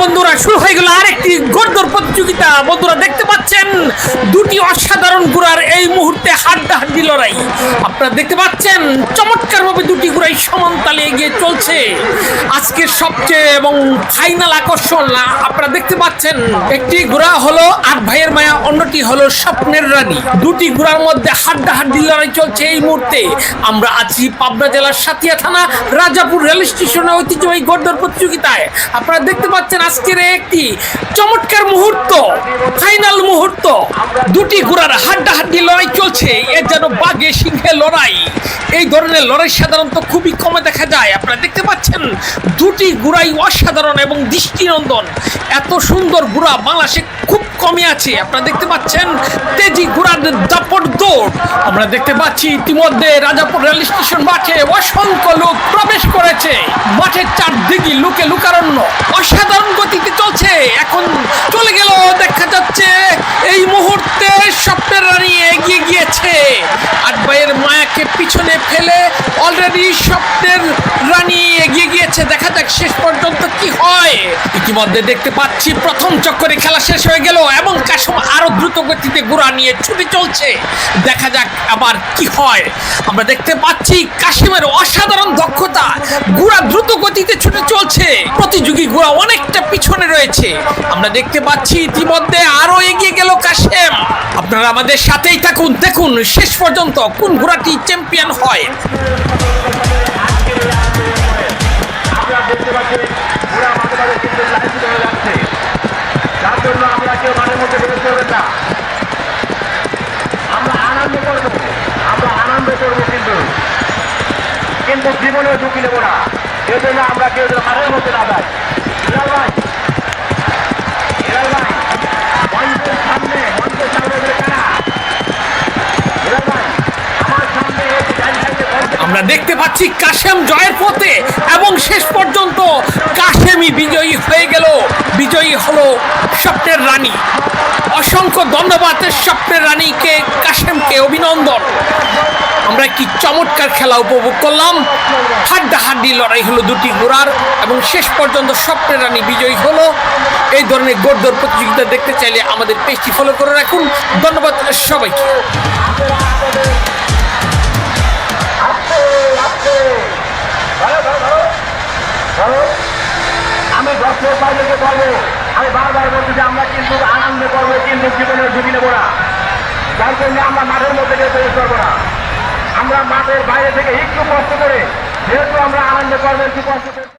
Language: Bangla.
বন্ধুরা শুরু হয়ে গেল আরেকটি গর্দর প্রতিযোগিতা। বন্ধুরা দেখতে পাচ্ছেন দুটি অসাধারণ ঘোড়ার এই মুহূর্তে হাড্ডাহাড্ডি লড়াই আপনারা দেখতে পাচ্ছেন চমৎকার ভাবে দুটি ঘোড়াই সমান তালে এগিয়ে চলছে। আজকের সবচেয়ে এবং ফাইনাল আকর্ষণ, আপনারা দেখতে পাচ্ছেন, একটি ঘোড়া হলো আট ভাইয়ের মায়া, অন্যটি হলো স্বপ্নের রানী। দুটি ঘোড়ার মধ্যে হাড্ডাহাড্ডি লড়াই চলছে এই মুহূর্তে। আমরা আছি পাবনা জেলার সাতিয়া থানা, রাজাপুর রেল স্টেশনে ঐতিহ্যবাহী গর্দর প্রতিযোগিতায়। আপনারা দেখতে পাচ্ছেন আজকের একটি চমৎকার মুহূর্ত ফাইনাল মুহূর্ত। দুটি ঘোড়ার হাড্ডাহাড্ডি লড়াই চলছে, এ যেন বাঘে, সিংহে লড়াই। এই ধরনের লড়াই সাধারণত খুবই কমে দেখা যায়। আপনারা দেখতে পাচ্ছেন, দুটি ঘোড়াই অসাধারণ এবং দৃষ্টিনন্দন। এত সুন্দর ঘোড়া বাংলাদেশে খুব কমে আছে। আপনারা দেখতে পাচ্ছেন, তেজি গুড়ার দাপট দৌড়। আমরা দেখতে পাচ্ছি, ইতিমধ্যে রাজাপুর রেল স্টেশন মাঠে অসংখ্য লোক প্রবেশ করেছে। মাঠের চারদিকে লুকে লুকারণ্য। অসাধারণ গতিতে চলছে। এখন চলে গেল দেখা গিয়েছে আট ভাইয়ের মায়াকে পিছনে ফেলে অলরেডি স্বপ্নের রানী এগিয়ে গিয়েছে। দেখা যাক শেষ পর্যন্ত কি হয়। ইতিমধ্যে দেখতে পাচ্ছি প্রথম চক্করে খেলা শেষ হয়ে গেল এবং কাশম আরও দ্রুত গতিতে ঘোড়া নিয়ে ছুটে চলছে। দেখা যাক আবার কি হয়। আমরা দেখতে পাচ্ছি কাশিমের অসাধারণ দক্ষতা। ঘোড়া দ্রুত গতিতে ছুটে চলছে। রয়েছে। আমরা দেখতে পাচ্ছি ইতিমধ্যে আরও এগিয়ে গেল কাশেম। আপনারা আমাদের সাথেই থাকুন। দেখুন, শেষ পর্যন্ত কোন ঘোড়াটি চ্যাম্পিয়ন হয়। কিন্তু জীবনেও ঝুঁকি নেব না। এই জন্য আমরা কেউ মাঠের মধ্যে না যাই হিলাল ভাই মঞ্চের সামনে মঞ্চের সামনে এগুলো কারা হিলাল ভাই আমার সামনে এই গাড়ি সাইডে মঞ্চে আমরা দেখতে পাচ্ছি কাশেম জয়ের পথে এবং শেষ পর্যন্ত কাশেমই বিজয়ী হয়ে গেল। বিজয়ী হলো স্বপ্নের রানী। অসংখ্য ধন্যবাদ স্বপ্নের রানীকে, কাশেমকে অভিনন্দন। আমরা একটি চমৎকার খেলা উপভোগ করলাম। হাড্ডাহাড্ডি লড়াই হলো দুটি ঘোড়ার এবং শেষ পর্যন্ত স্বপ্নের রানী বিজয়ী হলো। এই ধরনের গোড়দৌড় প্রতিযোগিতা দেখতে চাইলে আমাদের পেজটি ফলো করে রাখুন। ধন্যবাদ সবাইকে। বাইরেকে বলব আমি বারবার বলছি যে আমরা কিন্তু আনন্দে করব, কিন্তু জীবনের ঝুঁকি নেব না। যার জন্য আমরা মাঠের মধ্যে গিয়ে প্রবেশ করব না। আমরা মাঠের বাইরে থেকে একটু কষ্ট করে, যেহেতু আমরা আনন্দ করব, একটু কষ্ট করে